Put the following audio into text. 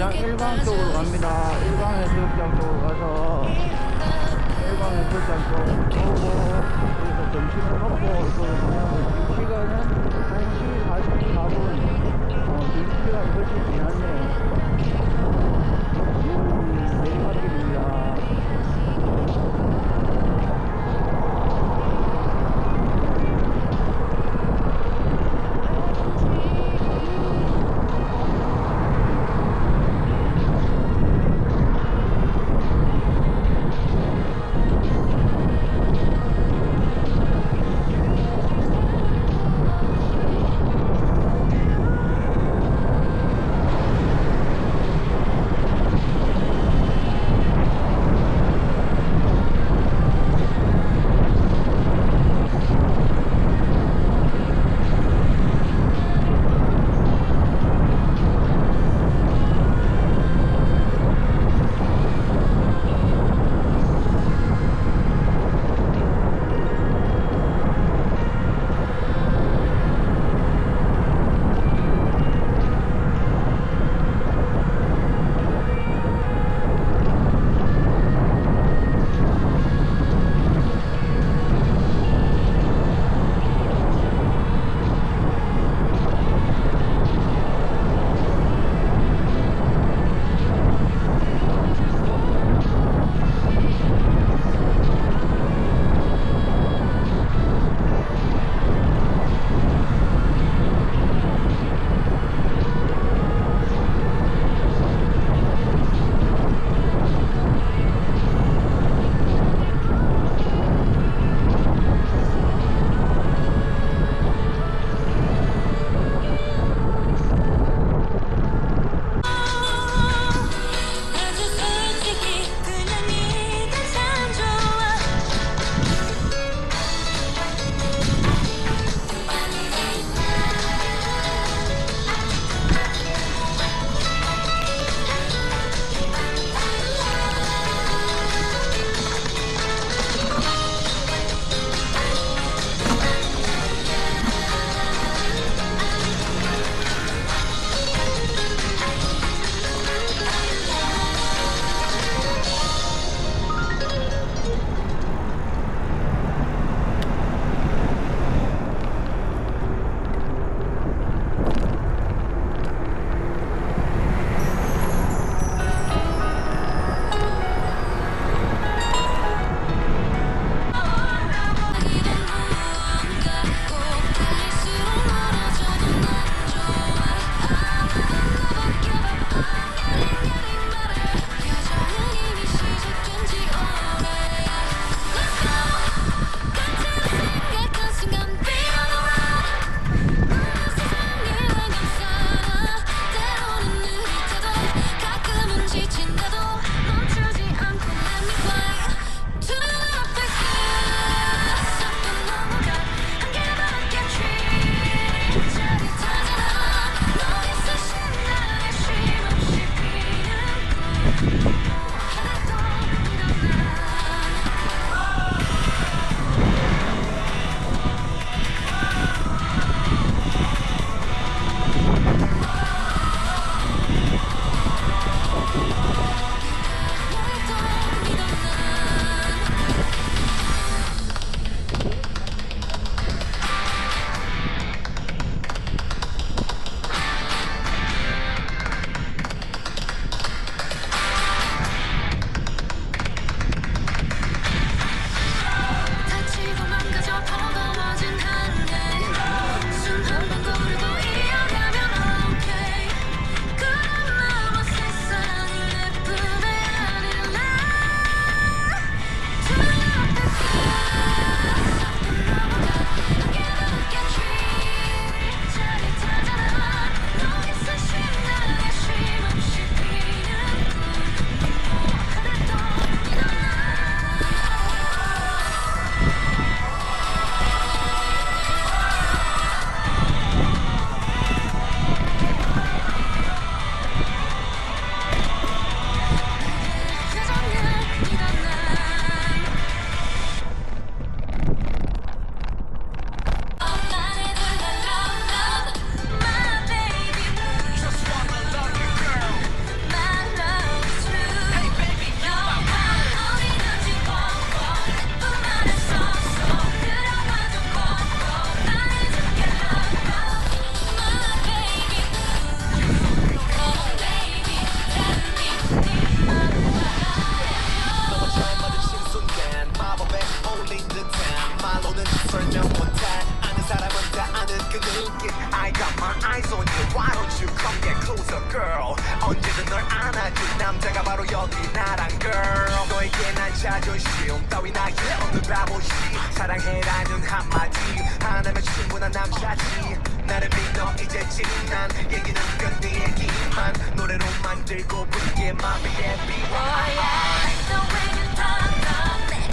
해수욕장 1강 쪽으로 갑니다. 1강 해수욕장 쪽으로 가서. 1강 해수욕장 쪽 오고 여기서 점심을 먹고 이쪽으로 가면 girl. 언제든 널 안아줄 남자가 바로 여기 나란 girl. 너에게 난 자존심 따위 나에 없는 바보시 사랑해라는 한마디. 하나면 충분한 남자지. 나를 믿어 이제쯤 난 얘기는 끝네 얘기만. 노래로 만들고 부르게 맘에 비와 Oh yeah,